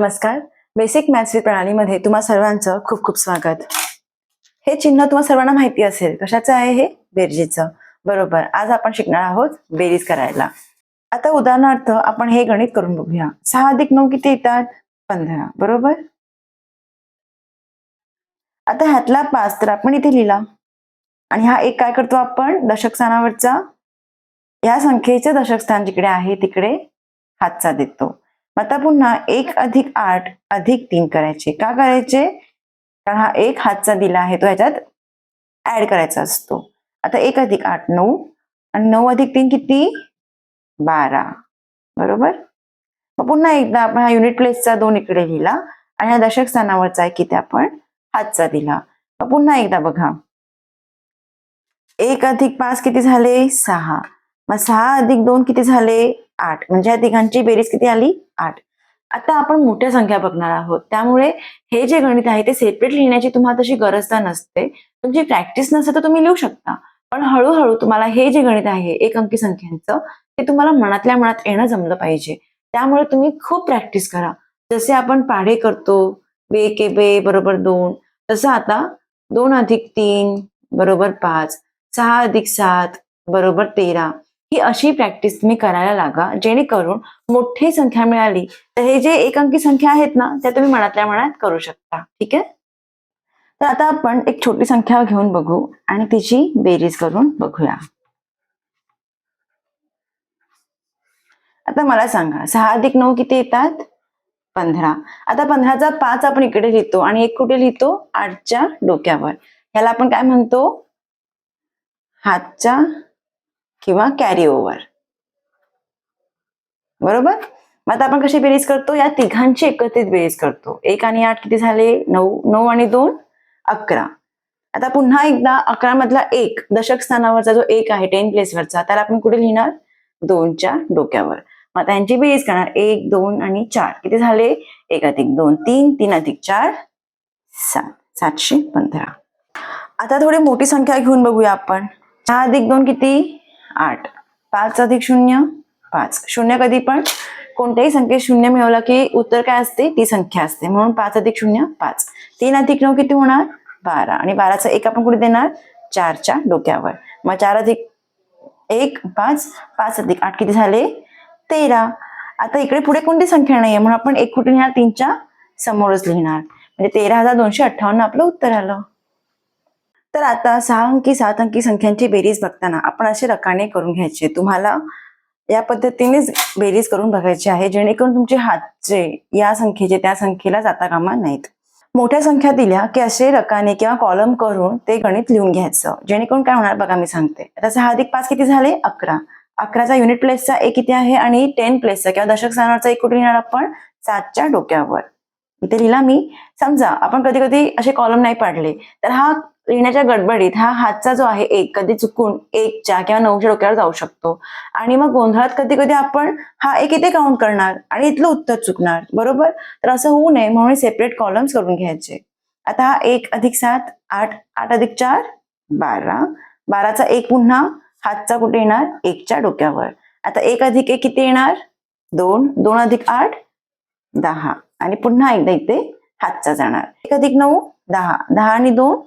नमस्कार. Basic maths with प्रणालीमध्ये तुम्हा सर्वांचं खूप खूप स्वागत. हे चिन्ह तुम्हा सर्वांना माहिती असेल कशाचं आहे हे? बेरजेचं. बरोबर. आज आपण शिकणार आहोत बेरीज करायला. आता उदाहरणार्थ आपण हे गणित करून बघूया. सहा अधिक नऊ किती येतात? पंधरा. बरोबर? आता ह्यातला पाच तर आपण इथे लिहिला. आणि हा एक काय करतो आपण? दशक स्थानावरचा. या संख्येचं दशक स्थान जिकडे आहे तिकडे हातचा देतो. आता पुन्हा एक अधिक आठ अधिक तीन करायचे. का करायचे? कारण हा एक हातचा दिला आहे तो ह्याच्यात ऍड करायचा असतो. आता एक अधिक आठ नऊ. आणि नऊ अधिक तीन किती? बारा. बरोबर? मग पुन्हा एकदा आपण हा युनिट प्लेसचा दोन इकडे लिहिला. आणि हा दशक स्थानावरचा आहे किती आपण? हातचा दिला. मग पुन्हा एकदा बघा. एक अधिक पाच किती झाले? सहा. मग सहा अधिक दोन किती झाले? आठ. म्हणजे या तिघांची बेरीज किती आली? आठ. आता आपण मोठ्या संख्या बघणार आहोत. त्यामुळे हे जे गणित आहे ते सेपरेट लिहिण्याची तुम्हाला तशी गरज तर नसते. तुमची प्रॅक्टिस नसते तर तुम्ही लिहू शकता. पण हळूहळू तुम्हाला हे जे गणित आहे एक अंकी संख्यांचं ते तुम्हाला मनातल्या मनात येणं जमलं पाहिजे. त्यामुळे तुम्ही खूप प्रॅक्टिस करा. जसे आपण पाढे करतो बे के बे बरोबर दोन. तसं आता दोन अधिक तीन बरोबर पाच. सहा अधिक सात बरोबर तेरा. ही अशी प्रॅक्टिस तुम्ही करायला लागा जेणेकरून मोठी संख्या मिळाली तर हे जे एक अंकी संख्या आहेत ना त्या तुम्ही मनातल्या मनात करू शकता. ठीक आहे? तर आता आपण एक छोटी संख्या घेऊन बघू आणि तिची बेरीज करून बघूया. आता मला सांगा सहा अधिक नऊ किती येतात? पंधरा. आता पंधराचा पाच आपण इकडे लिहितो आणि एक कुठे लिहितो? आठच्या डोक्यावर. ह्याला आपण काय म्हणतो? हातच्या किंवा कॅरी ओव्हर बरोबर? मग आता आपण कशी बेरीज करतो? या तिघांची एकत्रित बेरीज करतो. एक आणि आठ किती झाले? नऊ. नऊ आणि दोन अकरा. आता पुन्हा एकदा अकरा मधला एक दशक स्थानावरचा जो एक आहे टेन प्लेसवरचा त्याला आपण कुठे लिहिणार? दोनच्या डोक्यावर. मग आता यांची बेरीज करणार. एक दोन आणि चार. किती झाले? एक अधिक दोन तीन. तीन अधिक चार सात. सातशे पंधरा. आता थोडी मोठी संख्या घेऊन बघूया आपण. चार अधिक दोन किती? आठ. पाच अधिक शून्य पाच. शून्य कधी पण. कोणत्याही संख्येत शून्य मिळवला की उत्तर काय असते? ती संख्या असते. म्हणून पाच अधिक शून्य पाच. तीन अधिक नऊ किती होणार? बारा. आणि बाराचा एक आपण कुठे देणार? चारच्या डोक्यावर. मग चार अधिक एक पाच. पाच अधिक आठ किती झाले? तेरा. आता इकडे पुढे कोणती संख्या नाहीये? म्हणून आपण एक कुठे लिहिणार? तीनच्या समोरच लिहिणार. म्हणजे तेरा हजार दोनशे अठ्ठावन्न आपलं उत्तर आलं. तर आता सहा अंकी सात अंकी संख्यांची बेरीज बघताना आपण असे रकाने करून घ्यायचे. तुम्हाला या पद्धतीनेच बेरीज करून बघायची आहे जेणेकरून तुमचे हातचे या संख्येचे त्या संख्येला जाता कामा नाहीत मोठ्या संख्या दिल्या की असे रकाने किंवा कॉलम करून ते गणित लिहून घ्यायचं. जेणेकरून काय होणार बघा मी सांगते. आता सहा अधिक पाच किती झाले? अकरा. अकराचा युनिट प्लेसचा एक किती आहे? आणि टेन प्लेसचा किंवा दशक स्थानावरचा एक कुठे लिहिणार आपण? सातच्या डोक्यावर. इथे लिहिला मी. समजा आपण कधी कधी असे कॉलम नाही पाडले. तर हा लिहिण्याच्या गडबडीत हा हातचा जो आहे एक कधी चुकून एकच्या किंवा नऊच्या डोक्यावर जाऊ शकतो. आणि मग गोंधळात कधी कधी आपण हा एक इथे काउंट करणार आणि इथलं उत्तर चुकणार. बरोबर? तर असं होऊ नये म्हणून सेपरेट कॉलम्स करून घ्यायचे. आता हा एक अधिक सात आठ आठ अधिक चार बारा. बाराचा एक पुन्हा हातचा कुठे येणार? एकच्या डोक्यावर. आता एक अधिक एक किती येणार? दोन. दोन अधिक आठ दहा. आणि पुन्हा एकदा इथे हातचा जाणार. एक अधिक नऊ दहा. दहा आणि दोन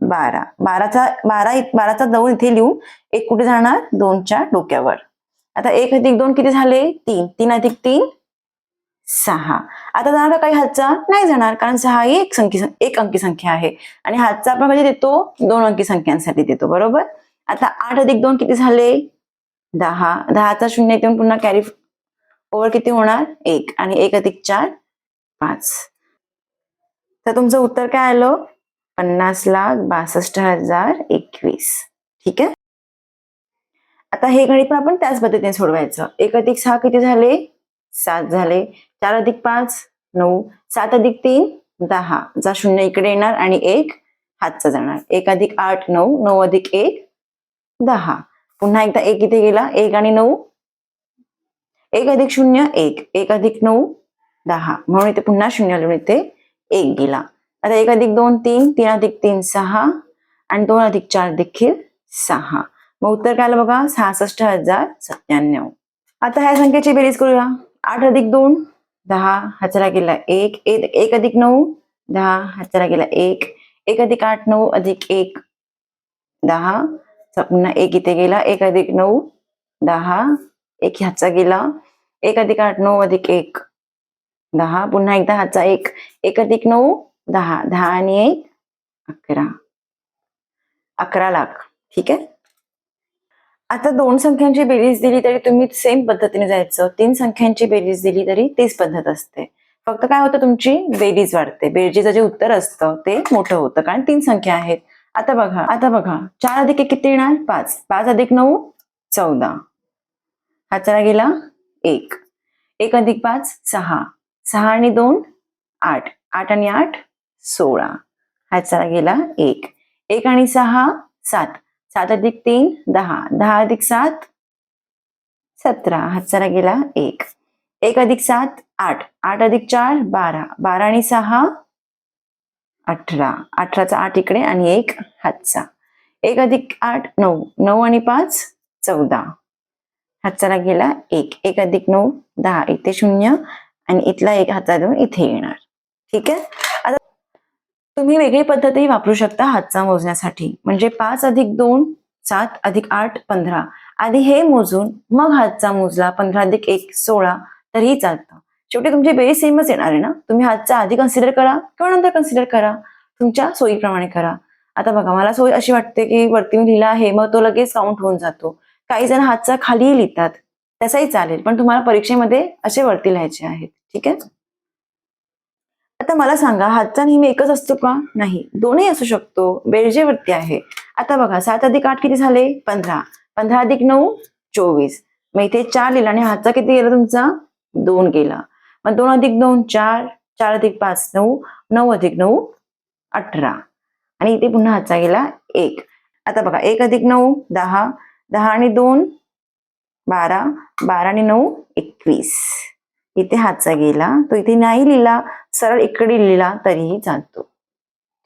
बारा. बाराचा बारा बाराचा जाऊन इथे लिहू. एक कुठे जाणार? दोनच्या डोक्यावर. आता एक अधिक दोन किती झाले? तीन. तीन अधिक तीन सहा. आता जाणार काही हातचा? नाही जाणार कारण सहा ही एक संख्या एक अंकी संख्या आहे. आणि हातचा आपण कधी देतो? दोन अंकी संख्यांसाठी देतो बरोबर? आता आठ अधिक दोन किती झाले? दहा. दहाचा शून्य येऊन पुन्हा कॅरी ओव्हर किती होणार? एक. आणि एक अधिक चार पाच. तर तुमचं उत्तर काय आलं? पन्नास लाख बासष्ट हजार एकवीस. ठीक आहे? आता हे गणित पण आपण त्याच पद्धतीने सोडवायचं. एक अधिक सहा किती झाले? सात झाले. चार अधिक पाच नऊ. सात अधिक तीन दहा. जा शून्य इकडे येणार आणि एक हातचा जाणार. एक अधिक आठ नऊ. नऊ अधिक एक दहा. पुन्हा एकदा एक इथे गेला. एक आणि नऊ. एक अधिक शून्य एक. एक अधिक नऊ दहा. म्हणून इथे पुन्हा शून्य लिहून इथे एक गेला. आता एक अधिक दोन तीन तीन अधिक तीन सहा आणि दोन अधिक चार देखील सहा. मग उत्तर काय आलं बघा? सहासष्ट हजार सत्त्याण्णव. आता ह्या संख्येची बेरीज करूया. आठ अधिक दोन दहा. हजारा गेला एक. एक एक अधिक नऊ दहा. हजारा गेला एक. एक अधिक आठ नऊ अधिक एक दहा. पुन्हा एक इथे गेला. एक अधिक नऊ दहा. एक ह्याचा गेला. एक अधिक आठ नऊ अधिक एक दहा. पुन्हा एकदा ह्याचा एक. एक अधिक नऊ दहा दहा आणि एक अकरा. अकरा लाख. ठीक आहे? आता दोन संख्यांची बेरीज दिली तरी तुम्ही सेम पद्धतीने जायचं. तीन संख्यांची बेरीज दिली तरी तीच पद्धत असते. फक्त काय होतं तुमची? बेरीज वाढते. बेरजेचं जे उत्तर असतं ते मोठं होतं कारण तीन संख्या आहेत. आता बघा आता बघा. चार अधिक एक किती येणार? पाच. पाच अधिक नऊ चौदा. हाताला गेला एक. एक अधिक पाच सहा. सहा आणि दोन आठ. आठ आणि आठ सोळा. ह्याचा गेला एक. एक आणि सहा सात. सात अधिक तीन दहा. दहा अधिक सात सतरा. हाताला गेला एक. एक अधिक सात आठ. आठ अधिक चार बारा. बारा आणि सहा अठरा. अठराचा आठ इकडे आणि एक हातचा. एक अधिक आठ नऊ. नऊ आणि पाच चौदा. हातचाला गेला एक. एक अधिक नऊ दहा. इथे शून्य आणि इथला एक हातचा देऊन इथे येणार. ठीक आहे? आता तुम्ही वेगळी पद्धतही वापरू शकता हातचा मोजण्यासाठी. म्हणजे पाच अधिक दोन सात अधिक आठ पंधरा. आधी हे मोजून मग हातचा मोजला पंधरा अधिक एक सोळा तरीही चालतं. शेवटी तुमची बेस सेमच येणार आहे ना? तुम्ही हातचा आधी कन्सिडर करा किंवा नंतर कन्सिडर करा. तुमच्या सोयीप्रमाणे करा. आता बघा मला सोय अशी वाटते की वरती मी लिहिला आहे मग तो लगेच काउंट होऊन जातो. काही जण हातचा खालीही लिहितात तसाही चालेल. पण तुम्हाला परीक्षेमध्ये असे वरती लिहायचे आहेत. ठीक आहे? आता मला सांगा हातचा नेहमी एकच असतो का? नाही. दोनही असू शकतो. बेरजेवरती आहे. आता बघा सात अधिक आठ किती झाले? पंधरा. पंधरा अधिक नऊ चोवीस. मग इथे चार लिहिला आणि हातचा किती गेला तुमचा? दोन गेला. मग दोन अधिक दोन चार. चार अधिक पाच नऊ. नऊ अधिक नऊ अठरा. आणि इथे पुन्हा हातचा गेला एक. आता बघा एक अधिक नऊ दहा. दहा आणि दोन बारा. बारा आणि नऊ एकवीस. इथे हातचा गेला तो इथे नाही लिहिला सरळ इकडे लिहिला तरीही चालतो.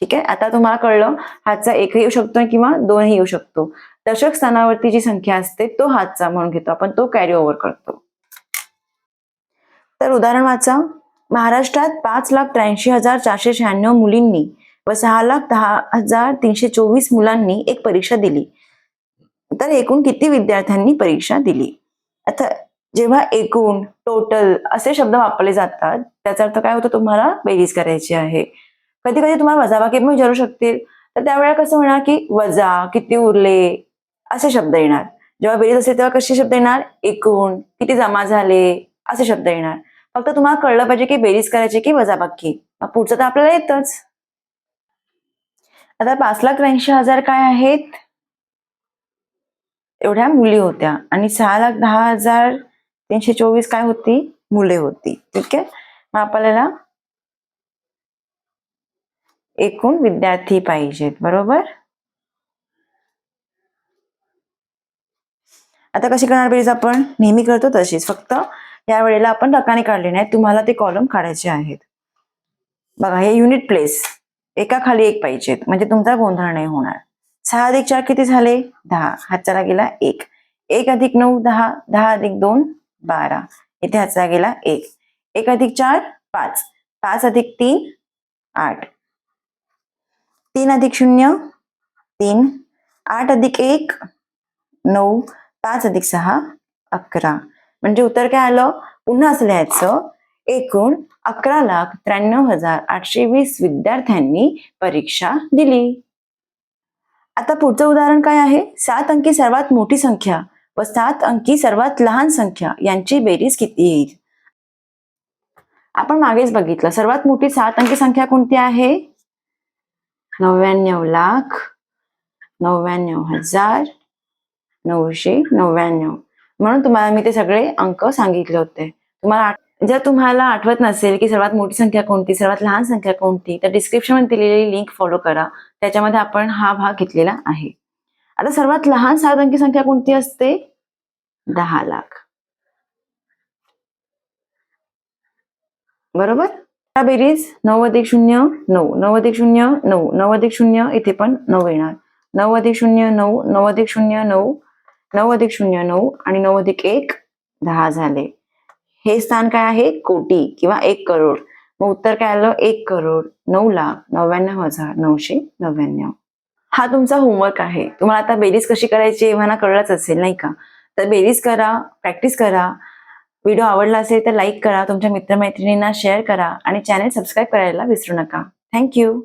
ठीक आहे? आता तुम्हाला कळलं हातचा एकही येऊ शकतो किंवा दोनही येऊ शकतो. दशक स्थानावरती जी संख्या असते तो हातचा म्हणून घेतो. आपण तो कॅरी ओव्हर करतो. तर उदाहरण वाचा. महाराष्ट्रात पाच लाख त्र्याऐंशी हजार चारशे शहाण्णव मुलींनी व सहा लाख दहा हजार तीनशे चोवीस मुलांनी एक परीक्षा दिली. तर एकूण किती विद्यार्थ्यांनी परीक्षा दिली? आता जेव्हा एकूण टोटल असे शब्द वापरले जातात त्याचा अर्थ काय होतो तुम्हाला? बेरीज करायची आहे. कधी कधी तुम्हाला वजाबाकी पण विचारू शकतील. तर त्यावेळेला कसं होणार की वजा किती उरले असे शब्द येणार. जेव्हा बेरीज असेल तेव्हा कसे शब्द येणार? एकूण किती जमा झाले असे शब्द येणार. फक्त तुम्हाला कळलं पाहिजे की बेरीज करायची की वजाबाकी. मग पुढचं तर आपल्याला येतच. आता पाच लाख त्र्याऐंशी हजार काय आहेत? एवढ्या मुली होत्या आणि सहा लाख दहा हजार तीनशे चोवीस काय होती? मुले होती. ठीक आहे? मग आपल्याला एकूण विद्यार्थी पाहिजेत. बरोबर? आता कशी करणार बेरीज आपण? नेहमी करतो तशीच. फक्त या वेळेला आपण रकाने काढले नाही तुम्हाला ते कॉलम काढायचे आहेत. बघा हे युनिट प्लेस एका खाली एक पाहिजेत. म्हणजे तुमचा गोंधळ नाही होणार. सहा अधिक चार किती झाले? दहा. हातचाला गेला एक. एक अधिक नऊ दहा. दहा अधिक दोन बारा. इथे ह्याचा गेला एक. एक अधिक चार पाच. पाच अधिक तीन आठ. तीन अधिक शून्य तीन. आठ अधिक एक नऊ. पाच अधिक सहा अकरा. म्हणजे उत्तर काय आलं? पुन्हा असं लिहायचं. एकूण अकरा लाख त्र्याण्णव हजार आठशे वीस विद्यार्थ्यांनी परीक्षा दिली. आता पुढचं उदाहरण काय आहे? सात अंकी सर्वात मोठी संख्या. व सात अंकी सर्वात लहान संख्या यांची बेरीज किती येईल? आपण मागेच बघितलं. सर्वात मोठी सात अंकी संख्या कोणती आहे? नव्याण्णव लाख नव्याण्णव हजार नऊशे नव्याण्णव. म्हणून तुम्हाला मी ते सगळे अंक सांगितले होते. तुम्हाला जर तुम्हाला आठवत नसेल की सर्वात मोठी संख्या कोणती सर्वात लहान संख्या कोणती तर डिस्क्रिप्शनमध्ये दिलेली लिंक फॉलो करा. त्याच्यामध्ये आपण हा भाग घेतलेला आहे. आता सर्वात लहान सात अंकी संख्या कोणती असते? दहा लाख. बरोबर? बेरीज नऊ अधिक शून्य नऊ. नऊ अधिक शून्य नऊ. नऊ अधिक शून्य इथे पण नऊ येणार. नऊ अधिक शून्य नऊ. नऊ अधिक शून्य नऊ. नऊ अधिक शून्य नऊ. आणि नऊ अधिक एक दहा झाले. हे स्थान काय आहे? कोटी किंवा एक करोड. मग उत्तर काय आलं? एक करोड. नऊ लाख नव्याण्णव हजार नऊशे नव्याण्णव. हा तुमचा होमवर्क आहे. तुम्हाला आता बेरीज कशी करायची हे मला कळलंच असेल नाही का? तर बेरीज करा प्रॅक्टिस करा. व्हिडिओ आवडला असेल तर लाईक करा. तुमच्या मित्रमैत्रिणींना शेअर करा. आणि चॅनल सबस्क्राईब करायला विसरू नका. थँक्यू